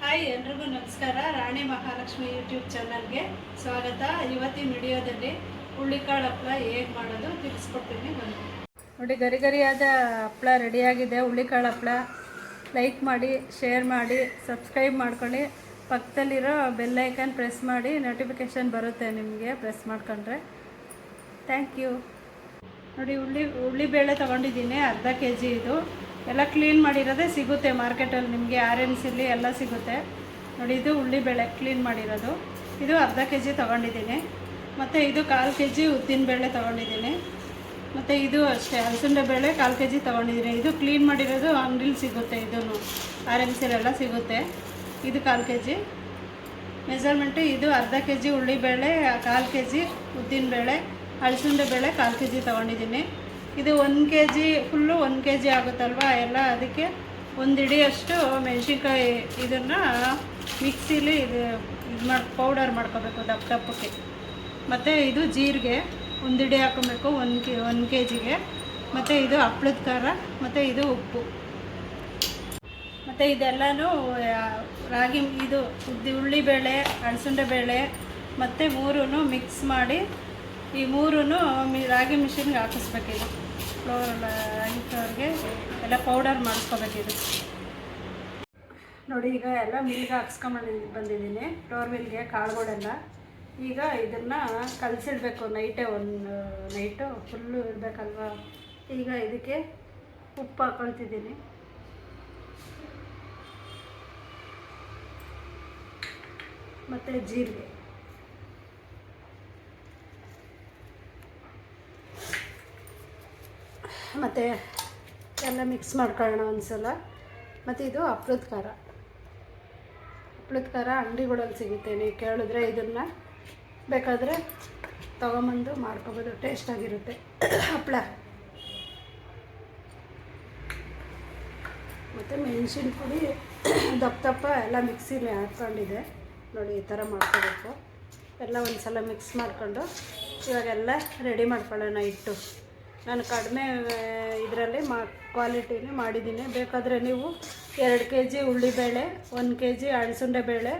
Hi ಎಲ್ರಿಗೂ ನಮಸ್ಕಾರ. ರಾಣಿ Mahalakshmi YouTube ಚಾನಲ್ಗೆ ಸ್ವಾಗತ. ಇವತ್ತಿನ ವಿಡಿಯೋದಲ್ಲಿ ಹುಳ್ಳಿಕಾಳು ಹಪ್ಪಳ ಹೇಗೆ ಮಾಡೋದು ತಿಳಿಸ್ಕೊಡ್ತೀನಿ. ಬನ್ನಿ. ನೋಡಿ, ಗರಿ ಗರಿಯಾದ ಹಪ್ಪಳ ರೆಡಿಯಾಗಿದೆ ಹುಳ್ಳಿಕಾಳು ಹಪ್ಪಳ ಲೈಕ್ ಮಾಡಿ ಶೇರ್ ಮಾಡಿ ಸಬ್ಸ್ಕ್ರೈಬ್ ಮಾಡ್ಕೊಳ್ಳಿ. ಪಕ್ಕದಲ್ಲಿರೋ ಬೆಲ್ಲೈಕನ್ ಪ್ರೆಸ್ ಮಾಡಿ ನೋಟಿಫಿಕೇಷನ್ ಬರುತ್ತೆ ನಿಮಗೆ ಪ್ರೆಸ್ ಮಾಡ್ಕೊಂಡ್ರೆ. ಥ್ಯಾಂಕ್ ಯು ನೋಡಿ ಹುಳ್ಳಿ ಹುಳ್ಳಿಬೇಳೆ ತೊಗೊಂಡಿದ್ದೀನಿ, ಅರ್ಧ ಕೆ ಜಿ ಇದು. ಎಲ್ಲ ಕ್ಲೀನ್ ಮಾಡಿರೋದೇ ಸಿಗುತ್ತೆ ಮಾರ್ಕೆಟಲ್ಲಿ ನಿಮಗೆ ಆರ್ ಎಂ ಸಿಲಿ ಎಲ್ಲ ಸಿಗುತ್ತೆ. ನೋಡಿ, ಇದು ಉಳ್ಳಿಬೇಳೆ ಕ್ಲೀನ್ ಮಾಡಿರೋದು. ಇದು ಅರ್ಧ ಕೆ ಜಿ ತೊಗೊಂಡಿದ್ದೀನಿ. ಮತ್ತು ಇದು ಕಾಲು ಕೆ ಜಿ ಉದ್ದಿನಬೇಳೆ ತೊಗೊಂಡಿದ್ದೀನಿ. ಮತ್ತು ಇದು ಅಷ್ಟೇ ಹಲಸಂಡೆ ಬೇಳೆ ಕಾಲು ಕೆ ಜಿ ತೊಗೊಂಡಿದ್ದೀನಿ. ಇದು ಕ್ಲೀನ್ ಮಾಡಿರೋದು ಅಂಗಡಿಲಿ ಸಿಗುತ್ತೆ ಇದೂ ಆರ್ ಎಂ ಸಿಲೆಲ್ಲ ಸಿಗುತ್ತೆ. ಇದು ಕಾಲು ಕೆ ಜಿ ಮೆಜರ್ಮೆಂಟು ಇದು ಅರ್ಧ ಕೆ ಜಿ ಉಳ್ಳಿಬೇಳೆ ಕಾಲು ಕೆ ಜಿ ಉದ್ದಿನಬೇಳೆ ಅಳಸಂಡೆ ಬೇಳೆ ಕಾಲು ಕೆ ಜಿ ತೊಗೊಂಡಿದ್ದೀನಿ. ಇದು ಒಂದು ಕೆ ಜಿ ಫುಲ್ಲು ಒಂದು ಕೆ ಜಿ ಆಗುತ್ತಲ್ವ? ಎಲ್ಲ ಅದಕ್ಕೆ ಒಂದು ಇಡಿಯಷ್ಟು ಮೆಣಸಿನ್ಕಾಯಿ ಇದನ್ನು ಮಿಕ್ಸಿಲಿ ಇದು ಇದು ಮಾಡಿ ಪೌಡರ್ ಮಾಡ್ಕೋಬೇಕು ದಪ್ಪ ದಪ್ಪಕ್ಕೆ. ಮತ್ತು ಇದು ಜೀರಿಗೆ ಒಂದು ಇಡಿ ಹಾಕೊಬೇಕು, ಒಂದು ಕೆ ಒಂದು ಕೆ ಜಿಗೆ ಮತ್ತು ಇದು ಹಪ್ಳದ ಖಾರ, ಮತ್ತು ಇದು ಉಪ್ಪು. ಮತ್ತು ಇದೆಲ್ಲನೂ ರಾಗಿ, ಇದು ಉದ್ದಿ ಉಳ್ಳಿಬೇಳೆ ಅಳಸಂಡೆ ಬೇಳೆ, ಮತ್ತು ಮೂರೂ ಮಿಕ್ಸ್ ಮಾಡಿ ಈ ಮೂರೂ ರಾಗಿ ಮಿಷಿನ್ಗೆ ಹಾಕಿಸ್ಬೇಕಿದು ಫ್ಲೋರ್ ಫ್ಲೋರ್ಗೆ ಎಲ್ಲ ಪೌಡರ್ ಮಾಡಿಸ್ಕೋಬೇಕಿದೆ ನೋಡಿ, ಈಗ ಎಲ್ಲ ಮಿಲ್ಗೆ ಹಾಕ್ಸ್ಕೊಂಬಂದು, ಬಂದಿದ್ದೀನಿ. ಫ್ಲೋರ್ ಮಿಲ್ಗೆ ಕಾಳುಗಳೆಲ್ಲ ಈಗ ಇದನ್ನು ಕಲಸಿಡ್ಬೇಕು ನೈಟೇ ಒಂದು ನೈಟು ಫುಲ್ಲು ಇರಬೇಕಲ್ವ? ಈಗ ಇದಕ್ಕೆ ಉಪ್ಪು ಹಾಕೊಳ್ತಿದ್ದೀನಿ. ಮತ್ತು ಜೀರಿಗೆ. ಮತ್ತು ಎಲ್ಲ ಮಿಕ್ಸ್ ಮಾಡ್ಕೊಳ್ಳೋಣ ಒಂದು ಸಲ ಮತ್ತು ಇದು ಹಪ್ಳದ ಖಾರ. ಹಪ್ಳದ ಖಾರ ಅಂಗಡಿಗಳಲ್ಲಿ ಸಿಗುತ್ತೆ. ನೀವು ಕೇಳಿದ್ರೆ ಇದನ್ನು ಬೇಕಾದರೆ ತೊಗೊಂಬಂದು ಮಾಡ್ಕೊಬೋದು. ಟೇಸ್ಟಾಗಿರುತ್ತೆ ಹಪ್ಪಳ ಮತ್ತು ಮೆಣಸಿನ ಪುಡಿ ದಪ್ಪ ದಪ್ಪ ಎಲ್ಲ ಮಿಕ್ಸಿಲಿ ಹಾಕ್ಕೊಂಡಿದೆ. ನೋಡಿ, ಈ ಥರ ಮಾಡ್ಕೋಬೇಕು. ಎಲ್ಲ ಒಂದು ಸಲ ಮಿಕ್ಸ್ ಮಾಡಿಕೊಂಡು ಇವಾಗೆಲ್ಲ ರೆಡಿ ಮಾಡ್ಕೊಳ್ಳೋಣ ಇಟ್ಟು ನಾನು ಕಡಿಮೆ ಇದರಲ್ಲಿ ಮಾ ಕ್ವಾಲಿಟಿಲಿ ಮಾಡಿದ್ದೀನಿ. ಬೇಕಾದರೆ ನೀವು ಎರಡು ಕೆ ಜಿ ಉಳ್ಳಿಬೇಳೆ ಒಂದು ಕೆ ಜಿ ಅಳಸಂಡೆ ಬೇಳೆ,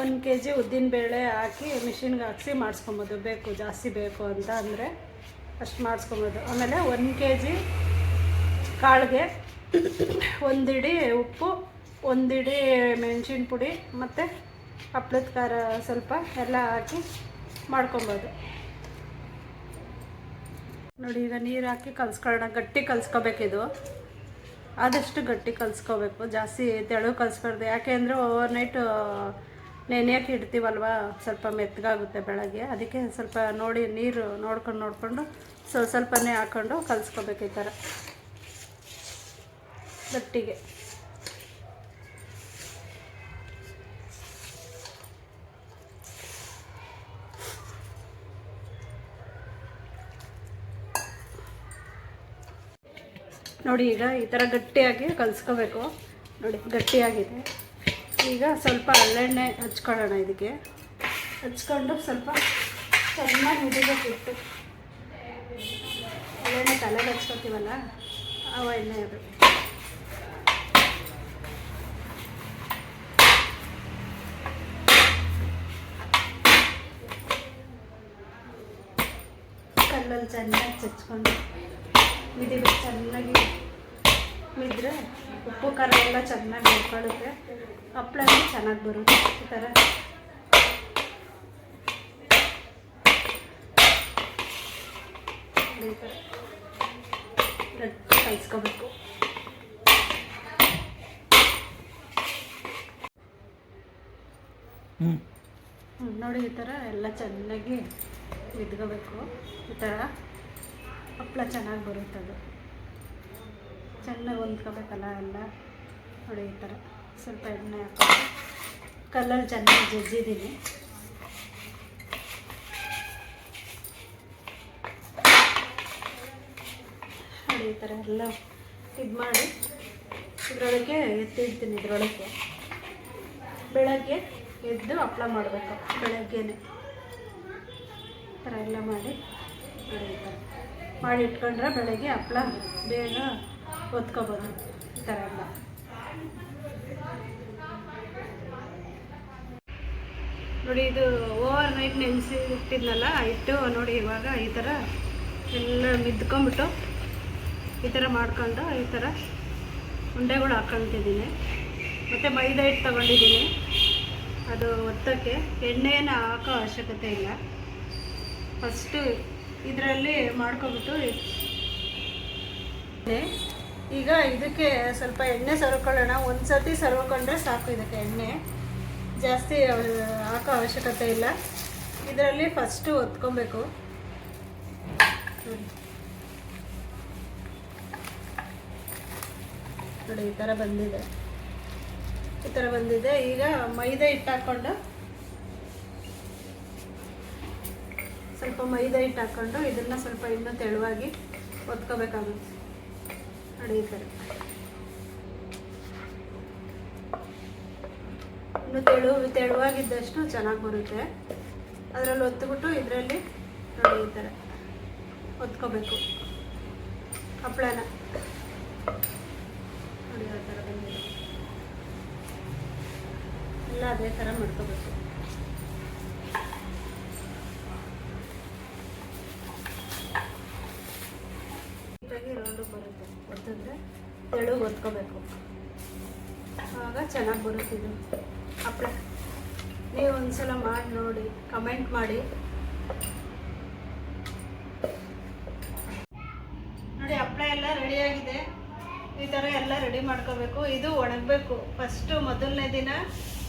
ಒಂದು ಕೆ ಜಿ ಉದ್ದಿನಬೇಳೆ ಹಾಕಿ ಮಿಷಿನ್ಗೆ ಹಾಕ್ಸಿ ಮಾಡಿಸ್ಕೊಬೋದು. ಬೇಕು, ಜಾಸ್ತಿ ಬೇಕು ಅಂತ ಅಂದರೆ ಅಷ್ಟು ಮಾಡಿಸ್ಕೊಬೋದು. ಆಮೇಲೆ ಒಂದು ಕೆ ಜಿ ಕಾಳಿಗೆ ಒಂದಿಡಿ ಉಪ್ಪು ಒಂದಿಡಿ ಮೆಣಸಿನ ಪುಡಿ ಮತ್ತು ಹಪ್ಪಳದ ಖಾರ ಸ್ವಲ್ಪ ಎಲ್ಲ ಹಾಕಿ ಮಾಡ್ಕೊಬೋದು. ನೋಡಿ, ಈಗ ನೀರು ಹಾಕಿ ಕಲ್ಸ್ಕೊಳ್ಳೋಣ. ಗಟ್ಟಿ ಕಲ್ಸ್ಕೋಬೇಕಿದು ಆದಷ್ಟು ಗಟ್ಟಿ ಕಲ್ಸ್ಕೋಬೇಕು. ಜಾಸ್ತಿ ತೆಳು ಕಲ್ಸ್ಬಾರ್ದು. ಯಾಕೆ ಅಂದರೆ ಓವರ್ ನೈಟ್ ನೆನೆಯೋಕೆ ಇಡ್ತೀವಲ್ವ? ಸ್ವಲ್ಪ ಮೆತ್ತಗಾಗುತ್ತೆ ಬೆಳಗ್ಗೆ. ಅದಕ್ಕೆ ಸ್ವಲ್ಪ ನೋಡಿ, ನೀರು ನೋಡ್ಕೊಂಡು, ನೋಡಿಕೊಂಡು ಸ್ವಲ್ಪ ಸ್ವಲ್ಪನೇ ಹಾಕ್ಕೊಂಡು ಕಲ್ಸ್ಕೋಬೇಕು ಈ ಥರ. ಗಟ್ಟಿಗೆ. ನೋಡಿ ಈಗ ಈ ಥರ ಗಟ್ಟಿಯಾಗಿ ಕಲಿಸ್ಕೋಬೇಕು. ನೋಡಿ, ಗಟ್ಟಿಯಾಗಿದೆ. ಈಗ ಸ್ವಲ್ಪ ಹಳ್ಳೆಣ್ಣೆ ಹಚ್ಕೊಳ್ಳೋಣ ಇದಕ್ಕೆ. ಹಚ್ಕೊಂಡು ಸ್ವಲ್ಪ ಚೆನ್ನಾಗಿ ಹಿಡಿಬೇಕಿತ್ತು ಹಳ್ಳೆಣ್ಣೆ ತಲೆಗೆ ಹಚ್ಕೋತೀವಲ್ಲ ಅವ ಎಣ್ಣೆ ಅದು. ಕಲ್ಲಲ್ಲಿ ಚೆನ್ನಾಗಿ ಚಚ್ಕೊಂಡು ಮಿದಿಬೇಕು ಚೆನ್ನಾಗಿ ಮಿದ್ರೆ ಉಪ್ಪು ಖಾರ ಎಲ್ಲ ಚೆನ್ನಾಗಿ ನೋಡ್ಕೊಳ್ಳುತ್ತೆ ಹಪ್ಪಳ ಚೆನ್ನಾಗಿ ಬರುತ್ತೆ ಈ ಥರ ಹ್ಮ್, ನೋಡಿ ಈ ಥರ ಎಲ್ಲ ಚೆನ್ನಾಗಿ ಇದ್ಕೋಬೇಕು ಈ ಥರ ಹಪ್ಪಳ ಚೆನ್ನಾಗಿ ಬರುತ್ತೆ ಅದು. ಚೆನ್ನಾಗಿ ಹೊಂದ್ಕೋಬೇಕಲ್ಲ ಎಲ್ಲ? ನೋಡಿ ಈ ಥರ. ಸ್ವಲ್ಪ ಎಣ್ಣೆ ಹಾಕೋದು ಕಲ್ಲಲ್ಲಿ ಚೆನ್ನಾಗಿ ಜಜ್ಜಿದ್ದೀನಿ. ನೋಡಿ ಈ ಥರ ಎಲ್ಲ ಇದು ಮಾಡಿ. ಇದರೊಳಗೆ ಎತ್ತಿಡ್ತೀನಿ ಇದರೊಳಗೆ ಬೆಳಗ್ಗೆ ಎದ್ದು ಹಪ್ಪಳ ಮಾಡಬೇಕು ಬೆಳಗ್ಗೆನೆ. ಥರ ಎಲ್ಲ ಮಾಡಿ. ನೋಡಿ ಈ ಮಾಡಿ ಇಟ್ಕೊಂಡ್ರೆ ಬೆಳಗ್ಗೆ ಹಪ್ಪಳ ಬೇಗ ಹೊತ್ಕೋಬೋದು. ಈ ಥರ ಎಲ್ಲ. ನೋಡಿ, ಇದು ಓವರ್ ನೈಟ್ ನೆನೆಸಿ ಇಟ್ಟಿದ್ನಲ್ಲ, ಇಟ್ಟು ನೋಡಿ ಇವಾಗ ಈ ಥರ ಎಲ್ಲ ಮಿದ್ಕೊಂಬಿಟ್ಟು ಈ ಥರ ಮಾಡ್ಕೊಂಡು ಈ ಥರ ಉಂಡೆಗಳು ಹಾಕ್ಕೊತಿದ್ದೀನಿ ಮತ್ತು ಮೈದಾ ಹಿಟ್ಟು ತೊಗೊಂಡಿದ್ದೀನಿ. ಅದು ಒತ್ತಕ್ಕೆ ಎಣ್ಣೆಯನ್ನು ಹಾಕೋ ಅವಶ್ಯಕತೆ ಇಲ್ಲ. ಫಸ್ಟು ಇದರಲ್ಲಿ ಮಾಡ್ಕೊಬಿಟ್ಟು ಈಗ ಇದಕ್ಕೆ ಸ್ವಲ್ಪ ಎಣ್ಣೆ ಸರ್ಕೊಳ್ಳೋಣ. ಒಂದು ಸತಿ ಸರ್ಕೊಂಡ್ರೆ ಸಾಕು ಇದಕ್ಕೆ ಎಣ್ಣೆ. ಜಾಸ್ತಿ ಹಾಕೋ ಅವಶ್ಯಕತೆ ಇಲ್ಲ. ಇದರಲ್ಲಿ ಫಸ್ಟು ಒತ್ಕೊಬೇಕು. ನೋಡಿ. ನೋಡಿ ಈ ಥರ ಬಂದಿದೆ. ಈ ಥರ ಬಂದಿದೆ. ಈಗ ಮೈದಾ ಹಿಟ್ಟು ಹಾಕ್ಕೊಂಡು ಸ್ವಲ್ಪ ಮೈದಾ ಹಿಟ್ಟು ಹಾಕ್ಕೊಂಡು ಇದನ್ನು ಸ್ವಲ್ಪ ಇನ್ನೂ ತೆಳುವಾಗಿ ಒತ್ಕೋಬೇಕಾಗುತ್ತೆ. ನೋಡಿ ಈ ಇನ್ನು ತೆಳು, ತೆಳುವಾಗಿದ್ದಷ್ಟು ಚೆನ್ನಾಗಿ ಬರುತ್ತೆ. ಅದರಲ್ಲಿ ಒತ್ಬಿಟ್ಟು ಇದರಲ್ಲಿ ನೋಡಿ ಈ ಥರ ಒತ್ಕೋಬೇಕು. ಹಪ್ಪಳನ. ನೋಡಿ ಆ ಥರ ಬಂದಿದೆ. ಎಲ್ಲ ಅದೇ ಥರ ಮಾಡ್ಕೋಬೇಕು ನೀಟಾಗಿ ರೌಂಡು ಒತ್ತಿದ್ರೆ ತೆಳು ಹೊತ್ಕೋಬೇಕು ಆವಾಗ ಚೆನ್ನಾಗಿ ಬರುತ್ತಿದ್ದು ಹಪ್ಪಳ ನೀವು ಒಂದ್ಸಲ ಮಾಡಿ ನೋಡಿ ಕಮೆಂಟ್ ಮಾಡಿ. ನೋಡಿ ಹಪ್ಪಳ ಎಲ್ಲ ರೆಡಿಯಾಗಿದೆ ಈ ಥರ ಎಲ್ಲ ರೆಡಿ ಮಾಡ್ಕೋಬೇಕು. ಇದು ಒಣಗಬೇಕು. ಫಸ್ಟು ಮೊದಲನೇ ದಿನ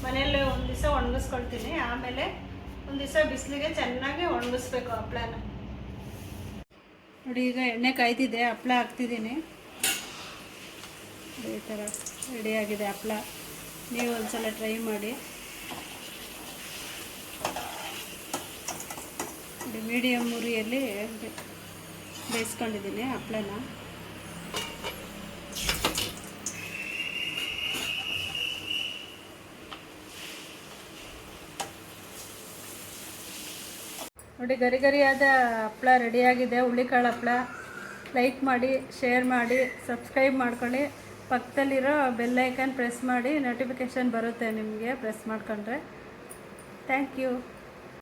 ಮನೆಯಲ್ಲೇ ಒಂದು ದಿವಸ ಒಣಗಿಸ್ಕೊಳ್ತೀನಿ. ಆಮೇಲೆ ಒಂದು ದಿವಸ ಬಿಸಿಲಿಗೆ ಚೆನ್ನಾಗಿ ಒಣಗಿಸ್ಬೇಕು ಹಪ್ಪಳನ ನೋಡಿ ಈಗ ಎಣ್ಣೆ ಕಾಯ್ತಿದೆ ಹಪ್ಪಳ ಹಾಕ್ತಿದ್ದೀನಿ. ಈ ಥರ ರೆಡಿಯಾಗಿದೆ ಹಪ್ಪಳ ನೀವು ಒಂದ್ಸಲ ಟ್ರೈ ಮಾಡಿ. ಮೀಡಿಯಮ್ ಉರಿಯಲ್ಲಿ ಬೇಯಿಸ್ಕೊಂಡಿದ್ದೀನಿ ಹಪ್ಪಳನ ನೋಡಿ, ಗರಿ ಗರಿಯಾದ ಹಪ್ಪಳ ರೆಡಿಯಾಗಿದೆ ಹುಳಿಕಾಳು ಹಪ್ಪಳ ಲೈಕ್ ಮಾಡಿ ಶೇರ್ ಮಾಡಿ ಸಬ್ಸ್ಕ್ರೈಬ್ ಮಾಡ್ಕೊಳ್ಳಿ. ಪಕ್ಕದಲ್ಲಿರೋ ಬೆಲ್ ಐಕನ್ ಪ್ರೆಸ್ ಮಾಡಿ ನೋಟಿಫಿಕೇಷನ್ ಬರುತ್ತೆ ನಿಮಗೆ ಪ್ರೆಸ್ ಮಾಡ್ಕೊಂಡ್ರೆ. Thank you